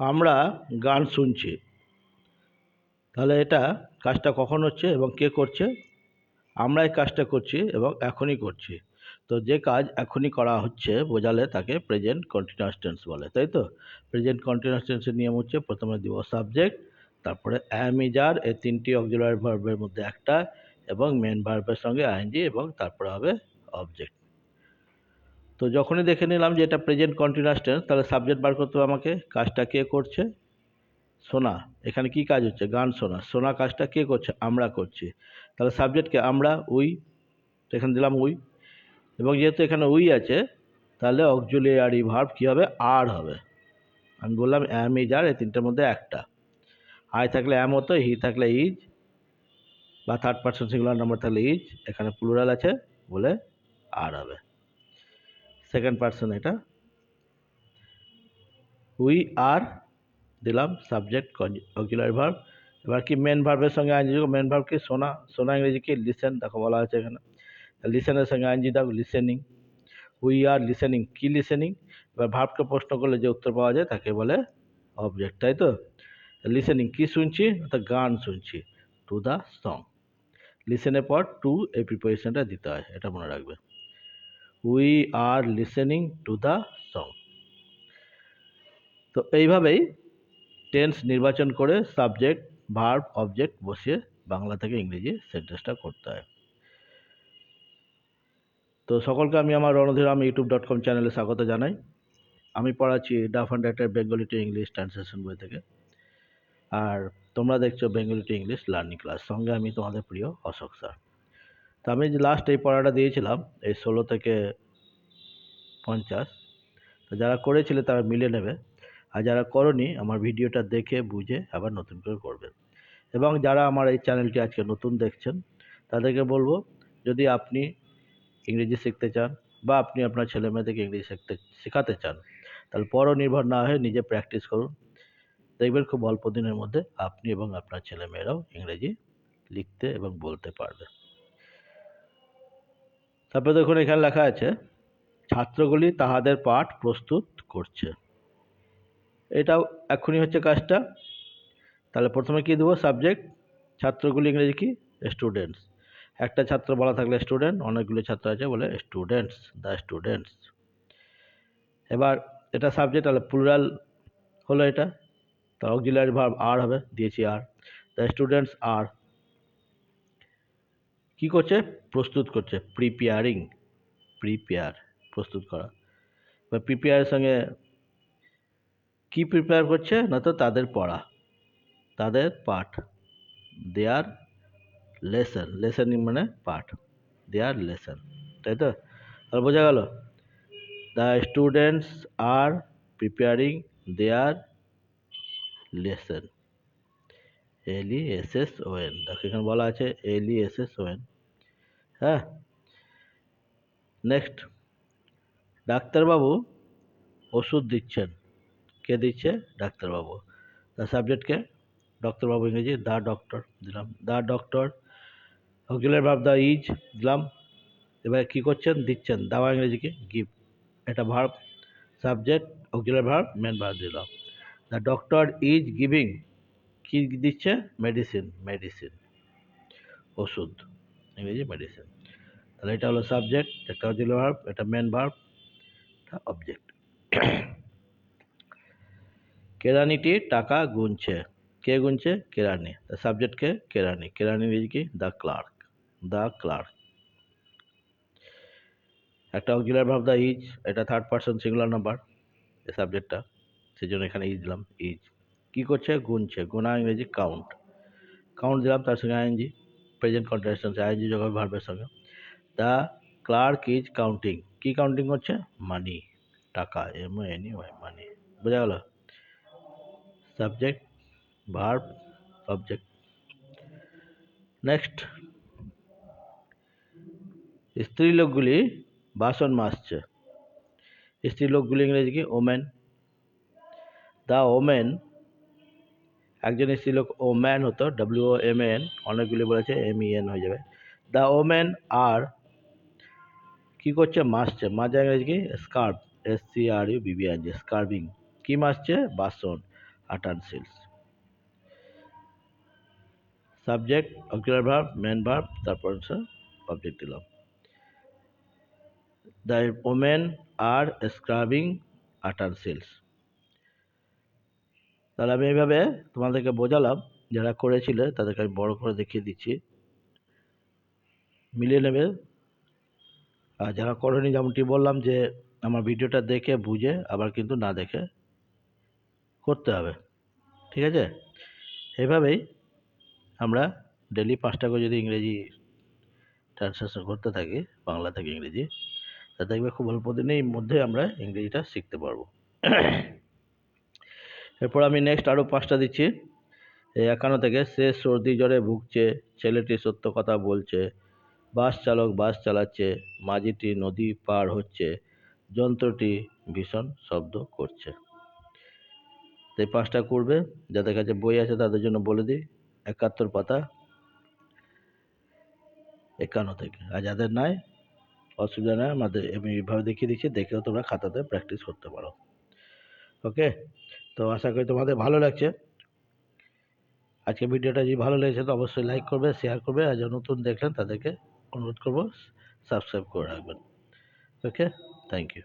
আমরা গান শুনছি। তাহলে এটা কাজটা কখন হচ্ছে এবং কে করছে? আমরা এই কাজটা করছি এবং এখনই করছি। তো যে কাজ এখনই করা হচ্ছে বোঝালে তাকে প্রেজেন্ট কন্টিনিউয়াস টেন্স বলে, তাই তো? প্রেজেন্ট কন্টিনিউয়াস টেন্সের নিয়ম হচ্ছে প্রথমে দিব সাবজেক্ট তারপরে অ্যাম ইজার এই তিনটি অক্সিলারি ভার্বের মধ্যে একটা এবং মেন ভার্বের সঙ্গে আইএনজি এবং তারপরে হবে অবজেক্ট তো যখনই দেখে নিলাম যে এটা প্রেজেন্ট কন্টিনিউয়াস টেন্স তাহলে সাবজেক্ট বার করতে হবে আমাকে, কাজটা কে করছে? শোনা এখানে কি কাজ হচ্ছে? গান শোনা। শোনা কাজটা কে করছে? আমরা করছি। তাহলে সাবজেক্টকে আমরা, উই। এখানে দিলাম উই। এবং যেহেতু এখানে উই আছে, তাহলে অক্সিলিয়ারি ভার্ব কী হবে? আর হবে। আমি বললাম অ্যাম ইজ আর এই তিনটের মধ্যে একটা। আই থাকলে অ্যাম হতো হি থাকলে ইজ বা থার্ড পার্সন সিঙ্গুলার নাম্বার থাকলে ইজ এখানে প্লুরাল আছে বলে আর হবে। সেকেন্ড পার্সন এটা। উই আর দিলাম সাবজেক্ট অক্সিলারি ভার্ব এবার কি মেন ভার্বের সঙ্গে আইনজি মেন ভার্ব কি শোনা শোনা ইংরেজি কি? লিসেন দেখো বলা আছে এখানে। লিসেনের সঙ্গে আইনজি দাও লিসেনিং উই আর লিসেনিং কি লিসেনিং এবার ভার্বকে প্রশ্ন করলে যে উত্তর পাওয়া যায় তাকে বলে অবজেক্ট তাই তো? লিসেনিং কি শুনছি? অর্থাৎ গান শুনছি টু দ্য সং লিসেনের পর টু এই প্রিপারেশনটা দিতে হয়, এটা মনে রাখবে। We are listening to the song তো এইভাবেই টেন্স নির্বাচন করে সাবজেক্ট ভার্ব অবজেক্ট বসিয়ে বাংলা থেকে ইংরেজি সেন্টেন্সটা করতে হয়। তো সকলকে আমি আমার রণধীরাম ইউটিউব ডট কম চ্যানেলে স্বাগত জানাই। আমি পড়াচ্ছি ডাফ অ্যান্ড ডাক্তার বেঙ্গলি টু ইংলিশ ট্রান্সলেশন বই থেকে। আর তোমরা দেখছ Bengali to English learning class সঙ্গে আমি তোমাদের প্রিয় অশোক স্যার তো আমি যে লাস্ট এই পড়াটা দিয়েছিলাম, এই ষোলো থেকে পঞ্চাশ, তো যারা করেছিলে তারা মিলে নেবে। আর যারা করনি, আমার ভিডিওটা দেখে, বুঝে আবার নতুন করে করবে। এবং যারা আমার এই চ্যানেলটি আজকে নতুন দেখছেন, তাদেরকে বলব, যদি আপনি ইংরেজি শিখতে চান বা আপনি আপনার ছেলে মেয়েদেরকে ইংরেজি শিখতে, শেখাতে চান, তাহলে পরনির্ভর না হয়ে নিজে প্র্যাকটিস করুন। দেখবেন খুব অল্প দিনের মধ্যে আপনি এবং আপনার ছেলে মেয়েরাও ইংরেজি লিখতে এবং বলতে পারবে। তারপরে দেখুন এখানে লেখা আছে, ছাত্রগুলি তাহাদের পাঠ প্রস্তুত করছে। এটাও এখনই হচ্ছে কাজটা। তাহলে প্রথমে কী দেবো? সাবজেক্ট, ছাত্রগুলি ইংরেজি কি? স্টুডেন্টস। একটা ছাত্র বলা থাকলে স্টুডেন্ট, অনেকগুলো ছাত্র আছে বলে স্টুডেন্টস, দ্য স্টুডেন্টস। এবার এটা সাবজেক্ট, তাহলে প্লুরাল হলো এটা। তো অক্সিলারি ভার্ব আর হবে, দিয়েছি আর দ্য স্টুডেন্টস আর কি করছে? প্রস্তুত করছে। প্রিপেয়ারিং প্রিপেয়ার প্রস্তুত করা। বা প্রিপেয়ারের সঙ্গে কি প্রিপেয়ার করছে? না তো তাদের পড়া, তাদের পাঠ। দেয়ার লেসন লেসনিং মানে পাঠ। দেয়ার লেসন তাই তো? তাহলে বোঝা গেল the students are preparing their lesson L S S O N দেখো এখানে বলা আছে L S S O N হ্যাঁ নেক্সট ডাক্তারবাবু ওষুধ দিচ্ছেন কে দিচ্ছে ডাক্তারবাবু দ্য সাবজেক্টকে ডক্টরবাবু ইংরেজি দ্য ডক্টর দিলাম the doctor auxiliary verb the is দিলাম এবার কী করছেন দিচ্ছেন দাওয়া ইংরেজি কি গিভ এটা verb subject auxiliary verb main verb দিলাম দ্য ডক্টর ইজ গিভিং কি দিচ্ছে মেডিসিন মেডিসিন ওষুধ ইংরেজি মেডিসিন তাহলে এটা হলো সাবজেক্ট একটা অক্সিলারি ভার্ব এটা মেন ভার্ব এটা অবজেক্ট কেরানিটি টাকা গুনছে। কে গুনছে? কেরানি সাবজেক্টকে কেরানি কেরানি ইংরেজি কি? দ্য ক্লার্ক দ্য ক্লার্ক একটা অক্সিলারি ভাব দ্য ইজ এটা থার্ড পার্সন সিঙ্গুলার নাম্বার এই সাবজেক্টটা সেই জন্য এখানে ইজ দিলাম ইজ কী করছে? গুনছে। গোনা ইংরেজি কাউন্ট কাউন্ট দিলাম, তার সঙ্গে আইএনজি প্রেজেন্ট কন্টিনিউয়াস আইএনজি যোগ ভার্বের সঙ্গে দ্য ক্লার্ক ইজ কাউন্টিং কি কাউন্টিং করছে মানি টাকা এম এন ওয়াই মানি বোঝা গেল সাবজেক্ট ভার্ব অবজেক্ট নেক্সট স্ত্রীলোকগুলি বাসন মাজছে স্ত্রীলোকগুলি ইংরেজি কি ওমেন দ্য ওমেন একজন স্ত্রীলোক ম্যান হতো ডাব্লিউ ও এম এন অনেকগুলি বলেছে এম ই এন হয়ে যাবে। দ্য ওমেন আর কি করছে? মাসছে মাজা ইংরেজি কি? Scrub S C R U BBIG scrubbing কী মাজছে বাসন utensils subject, auxiliary verb main verb, তারপর হচ্ছে অবজেক্ট দিলাম। The women are scrubbing utensils তাহলে আমি এইভাবে তোমাদেরকে বোঝালাম, যারা করেছিলে তাদেরকে আমি বড় করে দেখিয়ে দিচ্ছি। মিলিয়ে নেবে। আর যারা করেনি, যেমনটি বললাম যে আমার ভিডিওটা দেখে, বুঝে, আবার কিন্তু না দেখে করতে হবে। ঠিক আছে? এভাবেই আমরা ডেলি পাঁচটা করে যদি ইংরেজি ট্রান্সলেশন করতে থাকি, বাংলা থেকে ইংরেজি, তা দেখবে খুব অল্প দিনের মধ্যে আমরা ইংরেজিটা শিখতে পারব। এরপর আমি নেক্সট আরও পাঁচটা দিচ্ছি। এই একান্ন থেকে সে সর্দি জ্বরে ভুগছে, ছেলেটি সত্য কথা বলছে, বাস চালক বাস চালাচ্ছে, মাঝিটি নদী পার হচ্ছে, যন্ত্রটি ভীষণ শব্দ করছে। এই পাঁচটা করবে, যাদের কাছে বই আছে তাদের জন্য বলে দিই, একাত্তর পাতা, একান্ন থেকে। আর যাদের নাই, অসুবিধা নেই, আমাদের আমি এইভাবে দেখিয়ে দিচ্ছি, দেখেও তোমরা খাতাতে প্র্যাকটিস করতে পারো। ওকে তো আশা করি তোমাদের ভালো লাগছে। আজকে ভিডিওটা যদি ভালো লেগেছে, তো অবশ্যই লাইক করবে শেয়ার করবে, আর যারা নতুন দেখলেন তাদেরকে অনুরোধ করব সাবস্ক্রাইব করে রাখবেন। Okay thank you